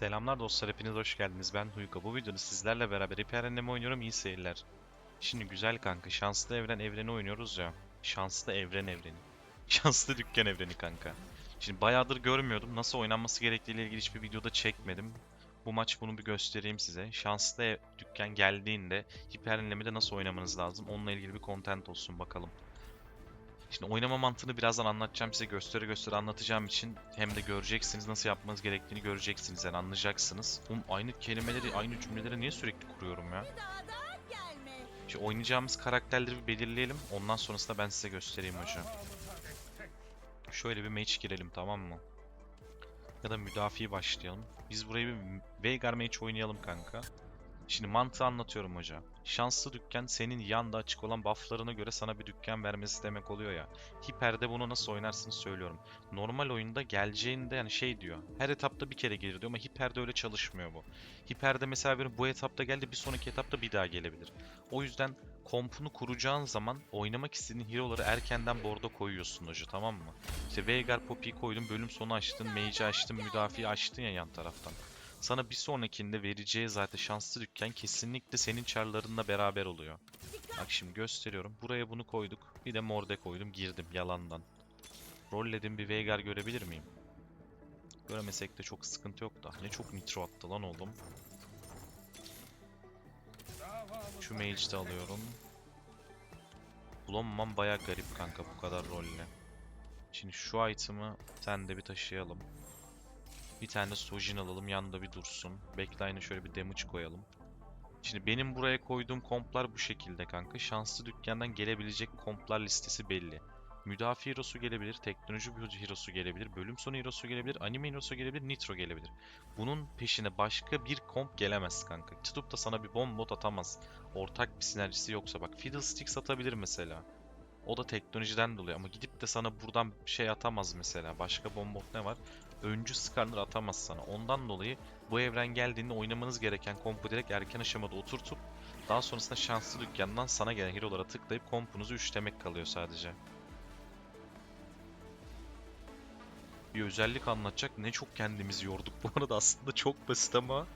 Selamlar dostlar, hepiniz hoş geldiniz. Ben Huyka. Bu videoda sizlerle beraber Annemi oynuyorum. İyi seyirler. Şimdi güzel kanka, şanslı evren evreni oynuyoruz ya. Şanslı evren evreni. Şanslı dükkan evreni kanka. Şimdi bayağıdır görmüyordum. Nasıl oynanması gerektiğiyle ilgili hiçbir videoda çekmedim. Bu maç bunu bir göstereyim size. Şanslı ev- dükkan geldiğinde Hyper Annemi'de nasıl oynamanız lazım? Onunla ilgili bir content olsun bakalım. Şimdi oynama mantığını birazdan anlatacağım size gösteri gösteri anlatacağım için hem de göreceksiniz nasıl yapmanız gerektiğini göreceksiniz yani anlayacaksınız. Oğlum aynı kelimeleri aynı cümleleri niye sürekli kuruyorum ya? Şimdi oynayacağımız karakterleri bir belirleyelim ondan sonrasında ben size göstereyim hocam. Şöyle bir match girelim tamam mı? Ya da müdafi başlayalım. Biz burayı bir Veigar match oynayalım kanka. Şimdi mantığı anlatıyorum hocam. Şanslı dükkan senin yanda açık olan bufflarına göre sana bir dükkan vermesi demek oluyor ya. Hiper'de bunu nasıl oynarsınız söylüyorum. Normal oyunda geleceğinde yani şey diyor. Her etapta bir kere gelir diyor ama Hiper'de öyle çalışmıyor bu. Hiper'de mesela bir bu etapta geldi bir sonraki etapta bir daha gelebilir. O yüzden kompunu kuracağın zaman oynamak istediğin hero'ları erkenden bordo koyuyorsun hoca tamam mı? İşte Veigar Poppy'yi koydun bölüm sonu açtın, Mage'i açtın, müdafiyi açtın ya yan taraftan. Sana bir sonrakinde vereceği zaten şanslı dükkan kesinlikle senin çarlarınla beraber oluyor. Bak şimdi gösteriyorum. Buraya bunu koyduk. Bir de morde koydum. Girdim yalandan. Rolledim bir Veigar görebilir miyim? Göremesek de çok sıkıntı yok da. Ne çok nitro attı lan oğlum. Şu mage'i de alıyorum. Bulamamam baya garip kanka bu kadar rolle. Şimdi şu item'ı sen de bir taşıyalım. Bir tane Sojin alalım yanında bir dursun. Backline'e şöyle bir damage koyalım. Şimdi benim buraya koyduğum komplar bu şekilde kanka. Şanslı dükkandan gelebilecek komplar listesi belli. Müdafi hero'su gelebilir, teknoloji hero'su gelebilir, bölüm sonu hero'su gelebilir, anime hero'su gelebilir, nitro gelebilir. Bunun peşine başka bir komp gelemez kanka. Tutup da sana bir bomb bot atamaz. Ortak bir sinerjisi yoksa bak Fiddlestick satabilir mesela. O da teknolojiden dolayı ama gidip de sana buradan şey atamaz mesela. Başka bomb bot ne var? Öncü Skarner atamaz sana. Ondan dolayı bu evren geldiğinde oynamanız gereken kompu direkt erken aşamada oturtup daha sonrasında şanslı dükkandan sana gelen hero'lara tıklayıp kompunuzu üçlemek kalıyor sadece. Bir özellik anlatacak ne çok kendimizi yorduk bu arada aslında çok basit ama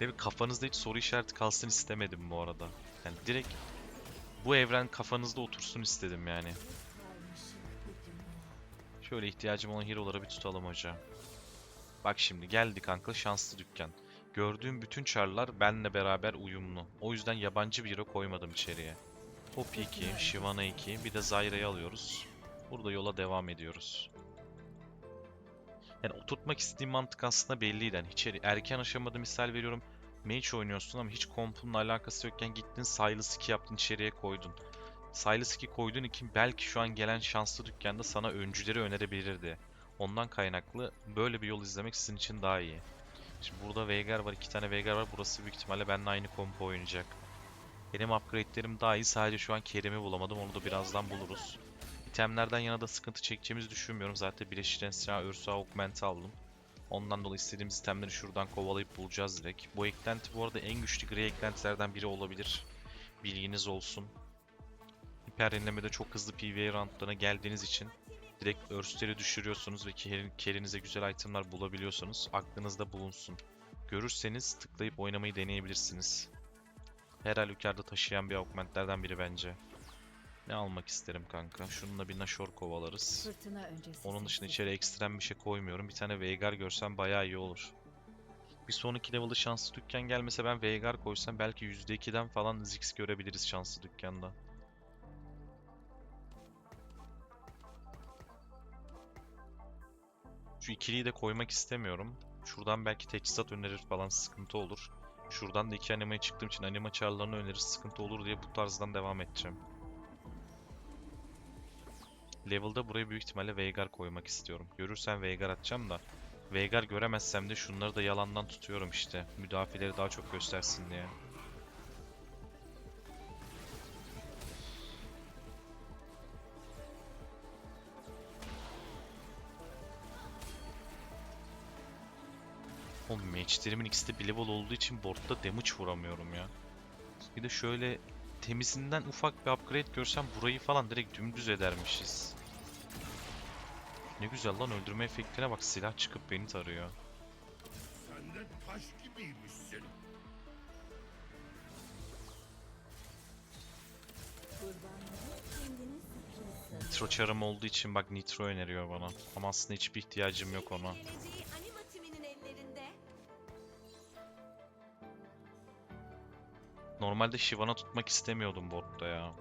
değil mi? kafanızda hiç soru işareti kalsın istemedim bu arada. Yani direkt bu evren kafanızda otursun istedim yani. Şöyle ihtiyacım olan hero'lara bir tutalım hoca. Bak şimdi geldi kanka şanslı dükkan. Gördüğüm bütün çarlar benle beraber uyumlu. O yüzden yabancı bir hero koymadım içeriye. Poppy 2, Shyvana 2, bir de Zyra'yı alıyoruz. Burada yola devam ediyoruz. Yani oturtmak istediğim mantık aslında belliydi. Yani hiç erken aşamada misal veriyorum. Mage oynuyorsun ama hiç kompunla alakası yokken gittin Silas 2 yaptın içeriye koydun. Silas 2 koyduğun için belki şu an gelen şanslı dükkanda sana öncüleri önerebilirdi. Ondan kaynaklı böyle bir yol izlemek sizin için daha iyi. Şimdi burada Veigar var, iki tane Veigar var. Burası büyük ihtimalle benimle aynı kompo oynayacak. Benim upgrade'lerim daha iyi. Sadece şu an Kerim'i bulamadım. Onu da birazdan buluruz. İtemlerden yana da sıkıntı çekeceğimizi düşünmüyorum. Zaten Bileşikten Silah Ursa Augment'i aldım. Ondan dolayı istediğimiz itemleri şuradan kovalayıp bulacağız direkt. Bu eklenti bu arada en güçlü gri eklentilerden biri olabilir. Bilginiz olsun. Hiper yenilemede çok hızlı PvE roundlarına geldiğiniz için direkt Örster'i düşürüyorsunuz ve kerin- kerinize güzel itemler bulabiliyorsunuz. Aklınızda bulunsun. Görürseniz tıklayıp oynamayı deneyebilirsiniz. Her halükarda taşıyan bir augmentlerden biri bence. Ne almak isterim kanka? Şununla bir Nashor kovalarız. Onun dışında içeri ekstrem bir şey koymuyorum. Bir tane Veigar görsem bayağı iyi olur. Bir sonraki level'da şanslı dükkan gelmese ben Veigar koysam belki %2'den falan Ziggs görebiliriz şanslı dükkanda. Şu ikiliyi de koymak istemiyorum. Şuradan belki teçhizat önerir falan sıkıntı olur. Şuradan da iki animeye çıktığım için anime çarlarını önerir sıkıntı olur diye bu tarzdan devam edeceğim. Level'da buraya büyük ihtimalle Veigar koymak istiyorum. Görürsem Veigar atacağım da. Veigar göremezsem de şunları da yalandan tutuyorum işte. Müdafileri daha çok göstersin diye. O matchlerimin ikisi de billable olduğu için boardda damage vuramıyorum ya. Bir de şöyle temizinden ufak bir upgrade görsem burayı falan direkt dümdüz edermişiz. Ne güzel lan öldürme efektine bak silah çıkıp beni tarıyor. Sende taş gibiymişsin. Nitro çarım olduğu için bak nitro öneriyor bana. Ama aslında hiçbir ihtiyacım yok ona. Normalde Shyvana tutmak istemiyordum boardda ya.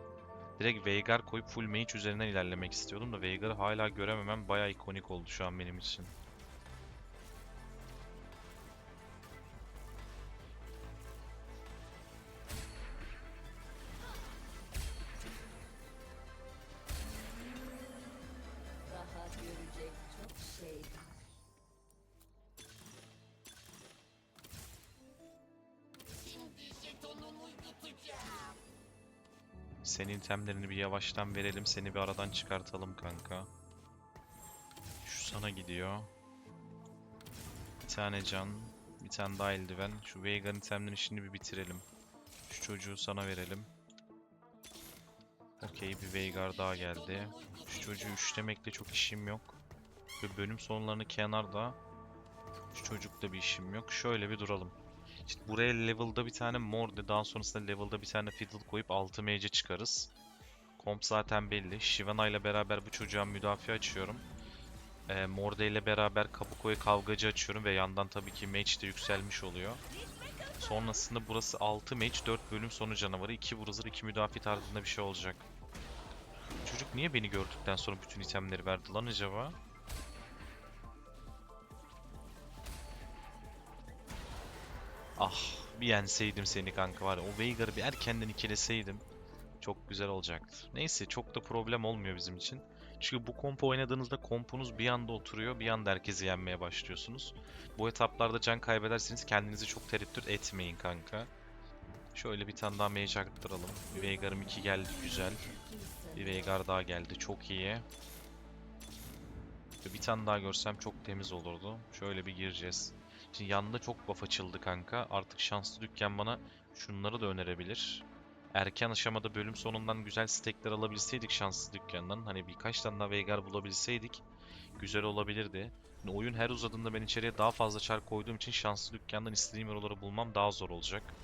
Direkt Veigar koyup full mage üzerinden ilerlemek istiyordum da Veigar'ı hala görememem bayağı ikonik oldu şu an benim için. Senin itemlerini bir yavaştan verelim, seni bir aradan çıkartalım kanka. Şu sana gidiyor. Bir tane can, bir tane daha eldiven. Şu Veigar'ın itemlerini şimdi bir bitirelim. Şu çocuğu sana verelim. Okey, bir Veigar daha geldi. Şu çocuğu üçlemekle çok işim yok. Ve bölüm sonlarını kenarda. Şu çocukla bir işim yok. Şöyle bir duralım. İşte buraya level'da bir tane morde, daha sonrasında level'da bir tane fiddle koyup 6 mage'e çıkarız. Komp zaten belli. Shyvana ile beraber bu çocuğa müdafi açıyorum. Ee, morde ile beraber Kabuko'ya kavgacı açıyorum ve yandan tabii ki mage de yükselmiş oluyor. Sonrasında burası 6 mage, 4 bölüm sonu canavarı, 2 vuruzur, 2 müdafi tarzında bir şey olacak. Çocuk niye beni gördükten sonra bütün itemleri verdi lan acaba? Ah, bir yenseydim seni kanka var ya. O Veigar'ı bir erkenden ikileseydim çok güzel olacaktı. Neyse çok da problem olmuyor bizim için. Çünkü bu kompu oynadığınızda kompunuz bir anda oturuyor, bir anda herkesi yenmeye başlıyorsunuz. Bu etaplarda can kaybederseniz kendinizi çok tereddüt etmeyin kanka. Şöyle bir tane daha mage arttıralım. Bir Veigar'ım 2 geldi güzel. Bir Veigar daha geldi çok iyi. Bir tane daha görsem çok temiz olurdu. Şöyle bir gireceğiz. Şimdi yanında çok buff açıldı kanka. Artık şanslı dükkan bana şunları da önerebilir. Erken aşamada bölüm sonundan güzel stekler alabilseydik şanslı dükkandan. Hani birkaç tane daha Veigar bulabilseydik güzel olabilirdi. Hani oyun her uzadığında ben içeriye daha fazla çar koyduğum için şanslı dükkandan istediğim euroları bulmam daha zor olacak.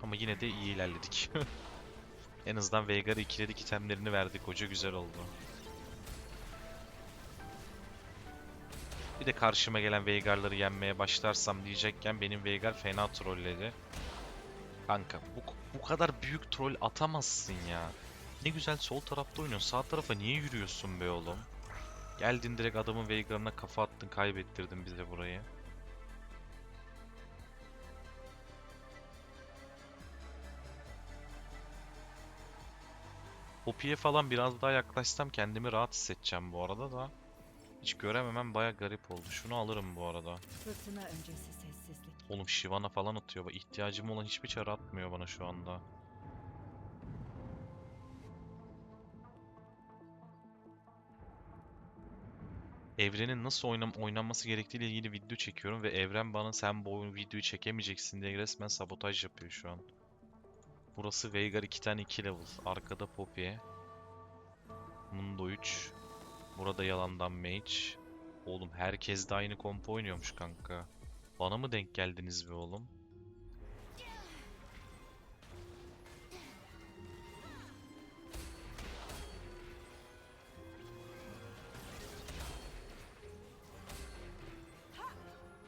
Ama yine de iyi ilerledik. en azından Veigar'ı ikiledik itemlerini verdik hoca güzel oldu. Bir de karşıma gelen Veigar'ları yenmeye başlarsam diyecekken benim Veigar fena trolledi. Kanka bu, bu kadar büyük troll atamazsın ya. Ne güzel sol tarafta oynuyorsun. Sağ tarafa niye yürüyorsun be oğlum? Geldin direkt adamın Veigar'ına kafa attın kaybettirdin bize burayı. Poppy'ye falan biraz daha yaklaşsam kendimi rahat hissedeceğim bu arada da. Hiç görememem baya garip oldu. Şunu alırım bu arada. Fırtına öncesi sessizlik. Oğlum Shyvana falan atıyor. Bak, İhtiyacım olan hiçbir çare atmıyor bana şu anda. Evrenin nasıl oynam oynanması gerektiğiyle ilgili video çekiyorum ve evren bana sen bu oyun videoyu çekemeyeceksin diye resmen sabotaj yapıyor şu an. Burası Veigar 2 tane 2 level. Arkada Poppy. Mundo 3. Burada yalandan Mage. Oğlum herkes de aynı kompo oynuyormuş kanka. Bana mı denk geldiniz be oğlum?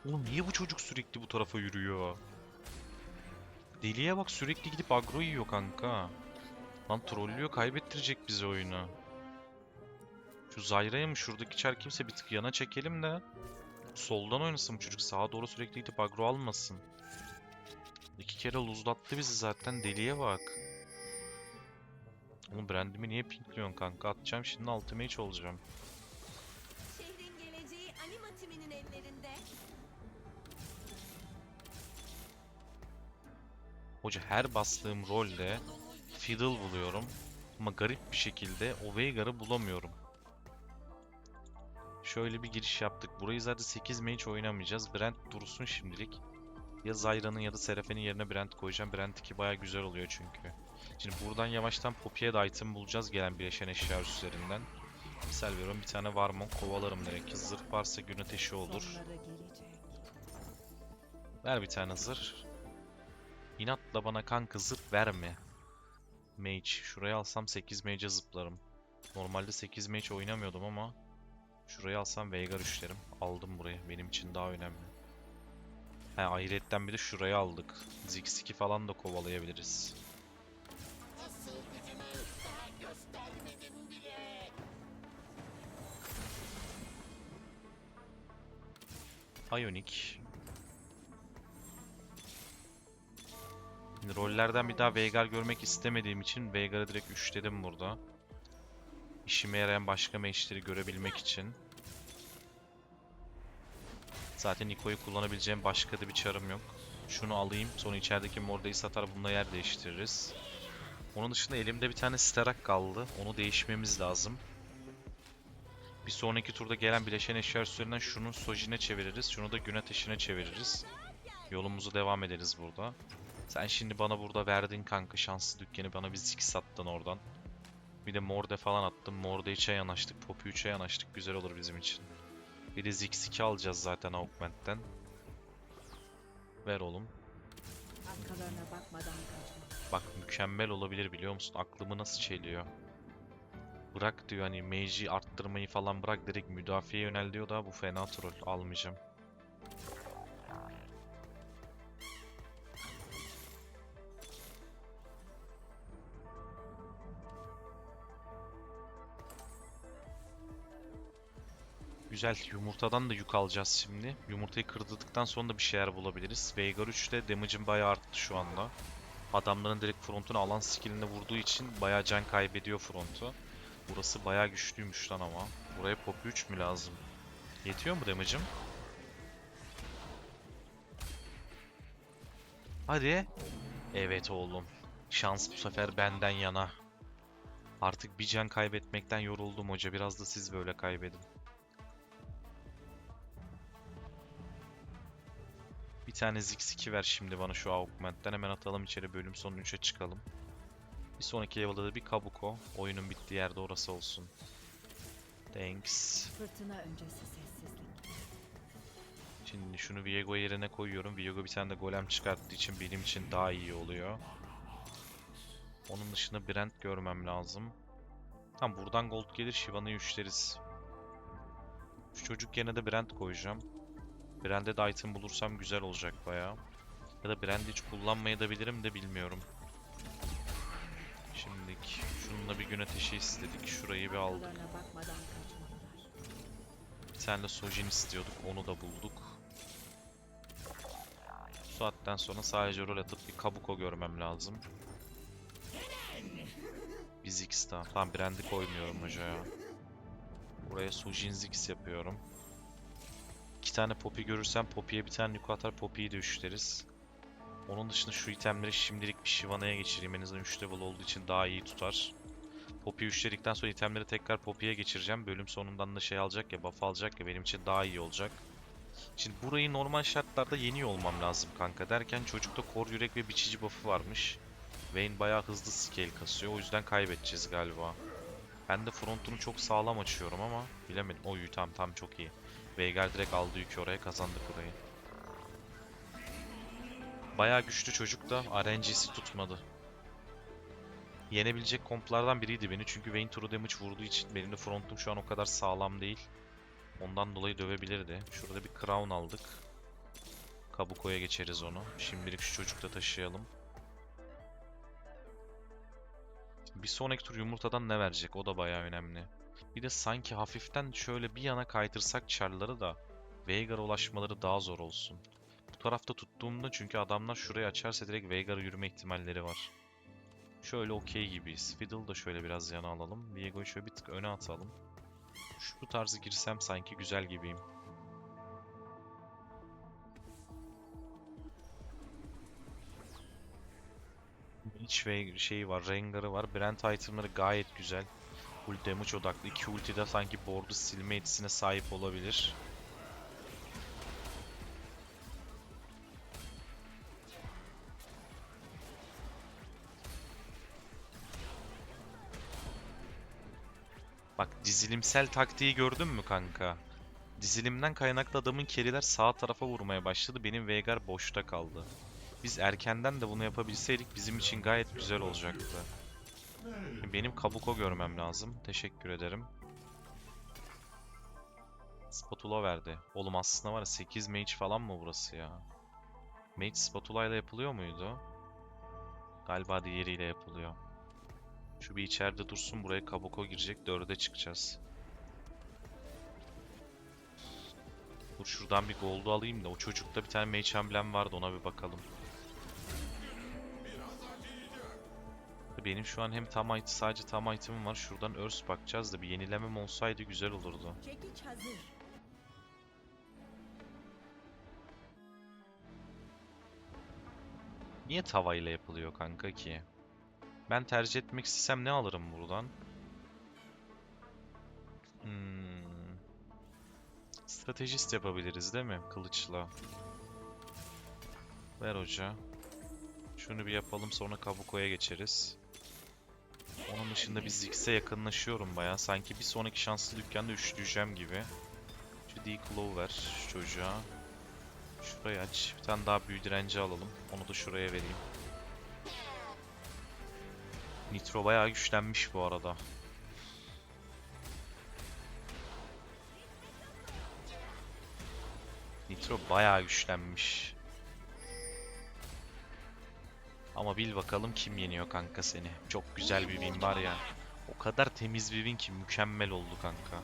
Oğlum niye bu çocuk sürekli bu tarafa yürüyor? Deliye bak sürekli gidip agro yiyor kanka. Lan trollüyor kaybettirecek bizi oyunu. Şu Zayra'ya mı şuradaki çar kimse bir tık yana çekelim de Soldan oynasın bu çocuk. Sağa doğru sürekli gidip agro almasın. İki kere luzlattı bizi zaten. Deliye bak. Oğlum brandimi niye pinkliyorsun kanka? Atacağım şimdi ultimate olacağım. Şehrin geleceği anima timinin ellerinde. Hoca her bastığım rolde fiddle buluyorum. Ama garip bir şekilde o Veigar'ı bulamıyorum. Şöyle bir giriş yaptık. Burayı zaten 8 mage oynamayacağız. Brand dursun şimdilik. Ya Zyra'nın ya da Seraphine'in yerine Brand koyacağım. Brand 2 baya güzel oluyor çünkü. Şimdi buradan yavaştan Poppy'ye de item bulacağız gelen bileşen eşya üzerinden. Misal veriyorum bir tane Varmon kovalarım direkt. Zırh varsa gün ateşi olur. Ver bir tane zırh. İnatla bana kanka zırh verme. Mage. Şuraya alsam 8 mage'e zıplarım. Normalde 8 mage oynamıyordum ama şurayı alsam Veigar üçlerim. Aldım buraya. Benim için daha önemli. He ayrıyetten bir de şurayı aldık. Ziggs 2 falan da kovalayabiliriz. Ionic. Rollerden bir daha Veigar görmek istemediğim için Veigar'ı direkt üçledim burada. İşime yarayan başka mage'leri görebilmek için. Zaten Niko'yu kullanabileceğim başka da bir çarım yok. Şunu alayım, sonra içerideki Morda'yı satar bununla yer değiştiririz. Onun dışında elimde bir tane Sterak kaldı. Onu değişmemiz lazım. Bir sonraki turda gelen bileşen eşya üstlerinden şunu Sojin'e çeviririz. Şunu da gün ateşine çeviririz. Yolumuzu devam ederiz burada. Sen şimdi bana burada verdin kanka şanslı dükkanı bana bir zik sattın oradan. Bir de Morde falan attım. Morde 3'e yanaştık. Poppy 3'e yanaştık. Güzel olur bizim için. Bir de Ziggs 2 alacağız zaten Augment'ten. Ver oğlum. Arkalarına bakmadan kaçma. Bak mükemmel olabilir biliyor musun? Aklımı nasıl çeliyor. Bırak diyor hani mage'i arttırmayı falan bırak direkt müdafiye yönel diyor da bu fena troll almayacağım. Güzel. Yumurtadan da yük alacağız şimdi. Yumurtayı kırdırdıktan sonra da bir şeyler bulabiliriz. Veigar 3'te damage'im bayağı arttı şu anda. Adamların direkt frontuna alan skill'ine vurduğu için bayağı can kaybediyor frontu. Burası bayağı güçlüymüş lan ama. Buraya pop 3 mü lazım? Yetiyor mu damage'im? Hadi. Evet oğlum. Şans bu sefer benden yana. Artık bir can kaybetmekten yoruldum hoca. Biraz da siz böyle kaybedin. Tane Ziggs 2 ver şimdi bana şu augment'ten. Hemen atalım içeri bölüm sonu 3'e çıkalım. Bir sonraki level'da da bir Kabuko. Oyunun bittiği yerde orası olsun. Thanks. Fırtına öncesi sessizlik. Şimdi şunu Viego yerine koyuyorum. Viego bir tane de golem çıkarttığı için benim için daha iyi oluyor. Onun dışında Brent görmem lazım. Tam buradan gold gelir Shiva'nı üçleriz. Şu çocuk yerine de Brent koyacağım. Brand'e de item bulursam güzel olacak bayağı. Ya da Brand'i hiç kullanmayabilirim de bilmiyorum. Şimdilik şununla bir gün ateşi istedik. Şurayı bir aldık. Bir tane de Sojin istiyorduk. Onu da bulduk. Bu saatten sonra sadece rol atıp bir Kabuko görmem lazım. Ziggs daha. Tamam Brand'i koymuyorum hoca ya. Buraya Sojin Ziggs yapıyorum. İki tane Poppy görürsem Poppy'ye bir tane Nuke atar Poppy'yi de üçleriz. Onun dışında şu itemleri şimdilik bir Shyvana'ya geçireyim. En azından 3 level olduğu için daha iyi tutar. Poppy üçledikten sonra itemleri tekrar Poppy'ye geçireceğim. Bölüm sonundan da şey alacak ya, buff alacak ya benim için daha iyi olacak. Şimdi burayı normal şartlarda yeniyor olmam lazım kanka derken çocukta kor yürek ve biçici buff'ı varmış. Vayne bayağı hızlı scale kasıyor o yüzden kaybedeceğiz galiba. Ben de frontunu çok sağlam açıyorum ama bilemedim. Oy tam tam çok iyi. Veigar direkt aldı yükü oraya kazandık orayı. Bayağı güçlü çocuk da RNG'si tutmadı. Yenebilecek komplardan biriydi beni çünkü Vayne true damage vurduğu için benim de frontum şu an o kadar sağlam değil. Ondan dolayı dövebilirdi. Şurada bir crown aldık. Kabuko'ya geçeriz onu. Şimdilik şu çocukta taşıyalım. Bir sonraki tur yumurtadan ne verecek? O da bayağı önemli. Bir de sanki hafiften şöyle bir yana kaytırsak çarları da Veigar'a ulaşmaları daha zor olsun. Bu tarafta tuttuğumda çünkü adamlar şurayı açarsa direkt Veigar'a yürüme ihtimalleri var. Şöyle okey gibiyiz. Fiddle da şöyle biraz yana alalım. Viego'yu şöyle bir tık öne atalım. Şu tarzı girsem sanki güzel gibiyim. Hiç ve şeyi var, Rengar'ı var. Brand itemları gayet güzel. Full damage odaklı. İki ulti de sanki board'u silme etkisine sahip olabilir. Bak dizilimsel taktiği gördün mü kanka? Dizilimden kaynaklı adamın keriler sağ tarafa vurmaya başladı. Benim Veigar boşta kaldı. Biz erkenden de bunu yapabilseydik bizim için gayet güzel olacaktı. Benim Kabuko görmem lazım. Teşekkür ederim. Spatula verdi. Oğlum aslında var ya 8 mage falan mı burası ya? Mage spatula ile yapılıyor muydu? Galiba diğeriyle yapılıyor. Şu bir içeride dursun buraya Kabuko girecek 4'e çıkacağız. Dur şuradan bir gold'u alayım da o çocukta bir tane mage emblem vardı ona bir bakalım. Benim şu an hem tam item, sadece tam item'im var. Şuradan örs bakacağız da bir yenilemem olsaydı güzel olurdu. Çekiç hazır. Niye tavayla yapılıyor kanka ki? Ben tercih etmek istesem ne alırım buradan? Hmm. Stratejist yapabiliriz değil mi? Kılıçla. Ver hoca. Şunu bir yapalım sonra Kabuko'ya geçeriz. Onun dışında bir Ziggs'e yakınlaşıyorum baya. Sanki bir sonraki şanslı dükkanda üçleyeceğim gibi. Şu D-Claw ver şu çocuğa. Şurayı aç. Bir tane daha büyü direnci alalım. Onu da şuraya vereyim. Nitro bayağı güçlenmiş bu arada. Nitro bayağı güçlenmiş. Ama bil bakalım kim yeniyor kanka seni. Çok güzel bir win var ya. O kadar temiz bir win ki mükemmel oldu kanka.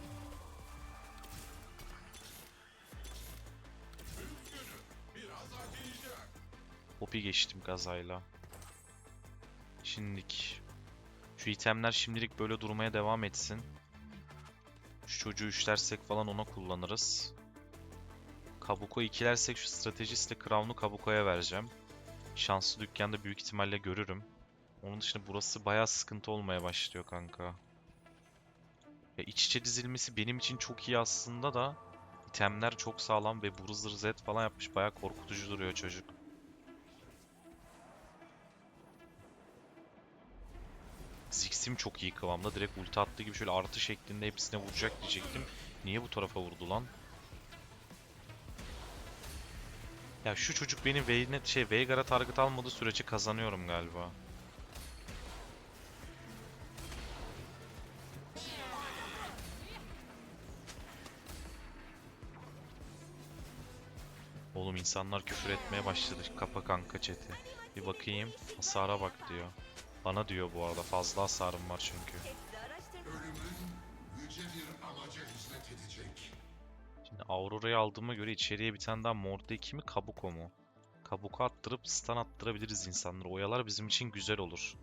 Hopi geçtim kazayla. Şimdilik. Şu itemler şimdilik böyle durmaya devam etsin. Şu çocuğu üçlersek falan ona kullanırız. Kabuko ikilersek şu stratejistle Crown'u Kabuko'ya vereceğim. Şanslı dükkanda büyük ihtimalle görürüm. Onun dışında burası bayağı sıkıntı olmaya başlıyor kanka. Ya iç içe dizilmesi benim için çok iyi aslında da itemler çok sağlam ve Bruiser Z falan yapmış. Bayağı korkutucu duruyor çocuk. Ziggs'im çok iyi kıvamda. Direkt ulti attığı gibi şöyle artı şeklinde hepsine vuracak diyecektim. Niye bu tarafa vurdu lan? Ya şu çocuk benim Vayne şey Veigar'a target almadığı sürece kazanıyorum galiba. Oğlum insanlar küfür etmeye başladı. Kapa kanka chat'i. Bir bakayım. Hasara bak diyor. Bana diyor bu arada. Fazla hasarım var çünkü. Aurora'yı aldığıma göre içeriye bir tane daha Morde 2 mi Kabuko mu? Kabuko attırıp stun attırabiliriz insanları. Oyalar bizim için güzel olur.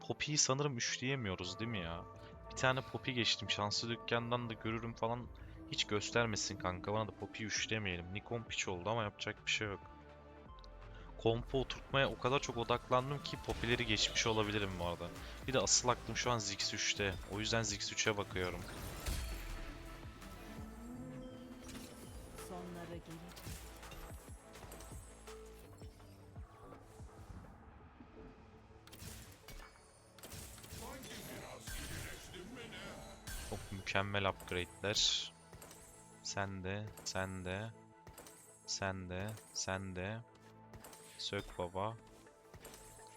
Poppy'yi sanırım üçleyemiyoruz değil mi ya? Bir tane Poppy geçtim. Şanslı dükkandan da görürüm falan. Hiç göstermesin kanka. Bana da Poppy'yi üçlemeyelim. Nikon piç oldu ama yapacak bir şey yok. Kompo oturtmaya o kadar çok odaklandım ki Poppy'leri geçmiş olabilirim bu arada. Bir de asıl aklım şu an Ziggs 3'te. O yüzden Ziggs 3'e bakıyorum. Mükemmel upgrade'ler. Sen de, sen de, sen de, sen de. Sök baba.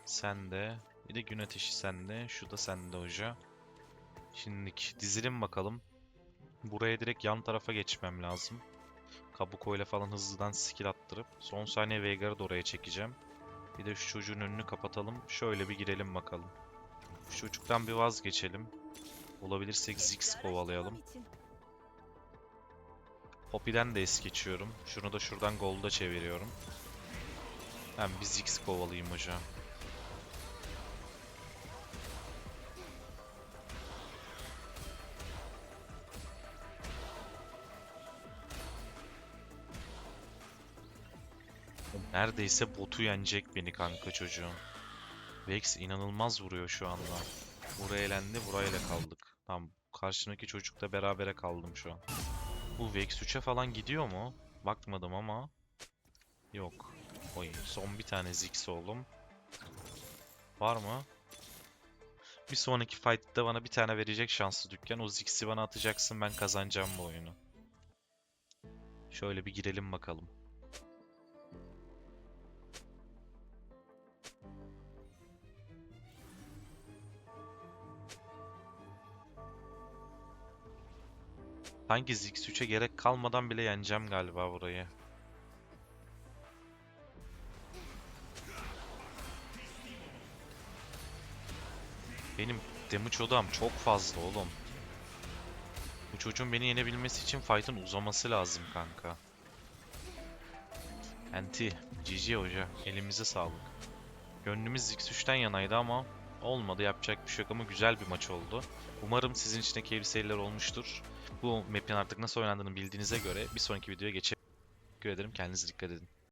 Sen de. Bir de gün ateşi sende. Şu da sende hoca. Şimdilik dizilim bakalım. Buraya direkt yan tarafa geçmem lazım. Kabuko ile falan hızlıdan skill attırıp son saniye Veigar'ı da oraya çekeceğim. Bir de şu çocuğun önünü kapatalım. Şöyle bir girelim bakalım. Şu çocuktan bir vazgeçelim. Olabilirsek Ziggs kovalayalım. Poppy'den de es geçiyorum. Şunu da şuradan Gold'a çeviriyorum. Ben bir Ziggs kovalayayım hocam. Neredeyse botu yenecek beni kanka çocuğun. Vex inanılmaz vuruyor şu anda. Buraya elendi, burayla kaldık. Tamam, karşımdaki çocukla berabere kaldım şu an. Bu Vex 3'e falan gidiyor mu? Bakmadım ama. Yok. Oy, son bir tane Ziggs oğlum. Var mı? Bir sonraki fight'ta bana bir tane verecek şanslı dükkan. O Ziggs'i bana atacaksın ben kazanacağım bu oyunu. Şöyle bir girelim bakalım. Sanki Ziggs 3'e gerek kalmadan bile yeneceğim galiba burayı. Benim damage odam çok fazla oğlum. Bu çocuğun beni yenebilmesi için fight'ın uzaması lazım kanka. Anti, GG hoca. Elimize sağlık. Gönlümüz X3'ten yanaydı ama olmadı yapacak bir şey yok ama güzel bir maç oldu. Umarım sizin için de keyifli seyirler olmuştur. Bu map'in artık nasıl oynandığını bildiğinize göre bir sonraki videoya geçelim. Teşekkür ederim. Kendinize dikkat edin.